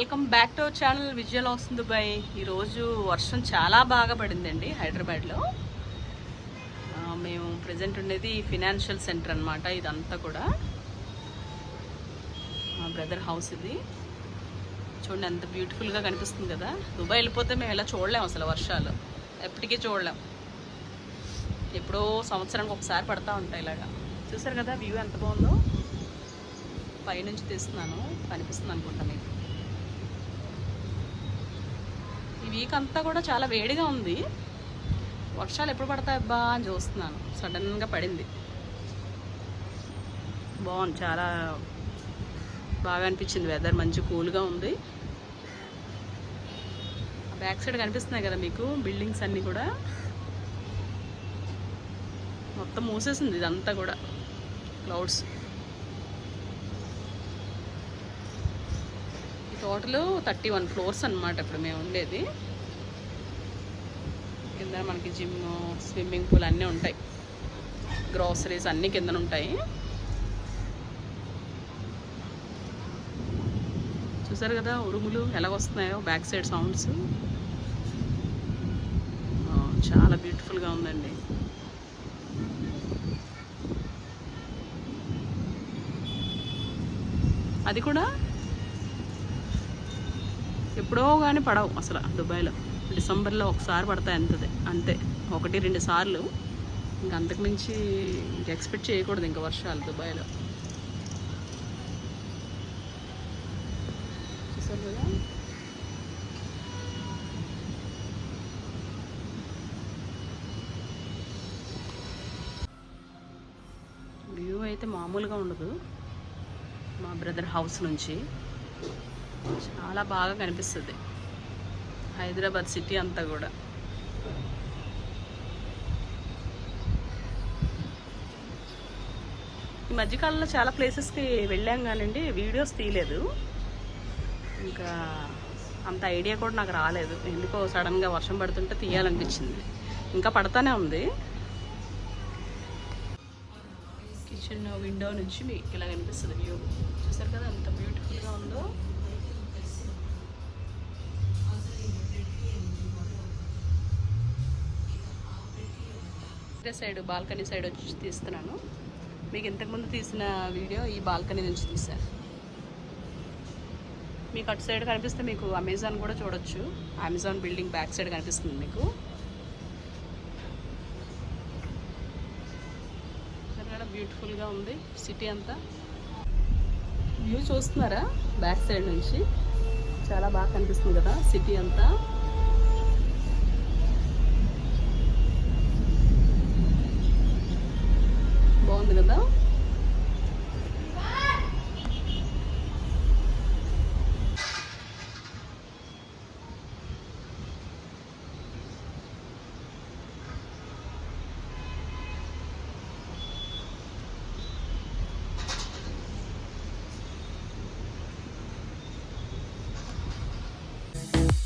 Welcome back to our channel విజయల్ వస్తుంది Dubai. ఈరోజు వర్షం చాలా బాగా పడిందండి హైదరాబాద్లో. మేము ప్రజెంట్ ఉండేది ఫినాన్షియల్ సెంటర్ అనమాట ఇదంతా కూడా. మా బ్రదర్ హౌస్ ఇది. చూడండి ఎంత బ్యూటిఫుల్గా కనిపిస్తుంది కదా. దుబాయ్ వెళ్ళిపోతే మేము ఇలా చూడలేం అసలు వర్షాలు. ఎప్పటికీ చూడలేం. ఎప్పుడో సంవత్సరానికి ఒకసారి పడతా ఉంటాయి ఇలాగా. చూసారు కదా వ్యూ ఎంత బాగుందో? పైనుంచి తీస్తున్నాను. కనిపిస్తుంది అనుకుంటా మీకు ఈ వీక్ అంతా కూడా చాలా వేడిగా ఉంది. వర్షాలు ఎప్పుడు పడతాయి అబ్బా అని చూస్తున్నాను. సడన్గా పడింది. బాగుంది. చాలా బాగా అనిపించింది. వెదర్ మంచి కూల్గా ఉంది. బ్యాక్ సైడ్ కనిపిస్తున్నాయి కదా మీకు బిల్డింగ్స్ అన్నీ కూడా. మొత్తం మూసేసింది ఇదంతా కూడా. Clouds. Total thirty one floors అనమాట ఇప్పుడు మేము ఉండేది. కింద మనకి జిమ్ స్విమ్మింగ్ పూల్ అన్నీ ఉంటాయి. గ్రోసరీస్ అన్నీ కిందన ఉంటాయి. చూసారు కదా ఉరుములు ఎలా వస్తున్నాయో బ్యాక్ సైడ్ సౌండ్స్. చాలా బ్యూటిఫుల్గా ఉందండి. అది కూడా ఎప్పుడో కానీ పడవు అసలు దుబాయ్లో. డిసెంబర్లో ఒకసారి పడతాయి అంతదే. అంతే. ఒకటి రెండు సార్లు. ఇంక అంతకు మించి ఇంక ఎక్స్పెక్ట్ చేయకూడదు ఇంకా వర్షాలు దుబాయ్లో. చూసారు కదా? వ్యూ అయితే మామూలుగా ఉండదు. మా బ్రదర్ హౌస్ నుంచి. చాలా బాగా కనిపిస్తుంది. హైదరాబాద్ సిటీ అంతా కూడా. ఈ మధ్యకాలంలో చాలా ప్లేసెస్కి వెళ్ళాం కానండి వీడియోస్ తీయలేదు. ఇంకా అంత ఐడియా కూడా నాకు రాలేదు. ఎందుకో సడన్గా వర్షం పడుతుంటే తీయాలనిపించింది. ఇంకా పడతానే ఉంది. కిచెన్ విండో నుంచి మీకు ఇలా కనిపిస్తుంది వ్యూ. చూసారు కదా ఇదే సైడ్ బాల్కనీ సైడ్ వచ్చి తీస్తున్నాను. మీకు ఇంతకుముందు తీసిన వీడియో ఈ బాల్కనీ నుంచి తీశాను మీకు అటు సైడ్ కనిపిస్తే మీకు అమెజాన్ కూడా చూడొచ్చు. అమెజాన్ బిల్డింగ్ బ్యాక్ సైడ్ కనిపిస్తుంది మీకు. బ్యూటిఫుల్గా ఉంది సిటీ అంతా. వ్యూ చూస్తున్నారా? బ్యాక్ సైడ్ నుంచి. చాలా బాగా కనిపిస్తుంది కదా సిటీ అంతా. you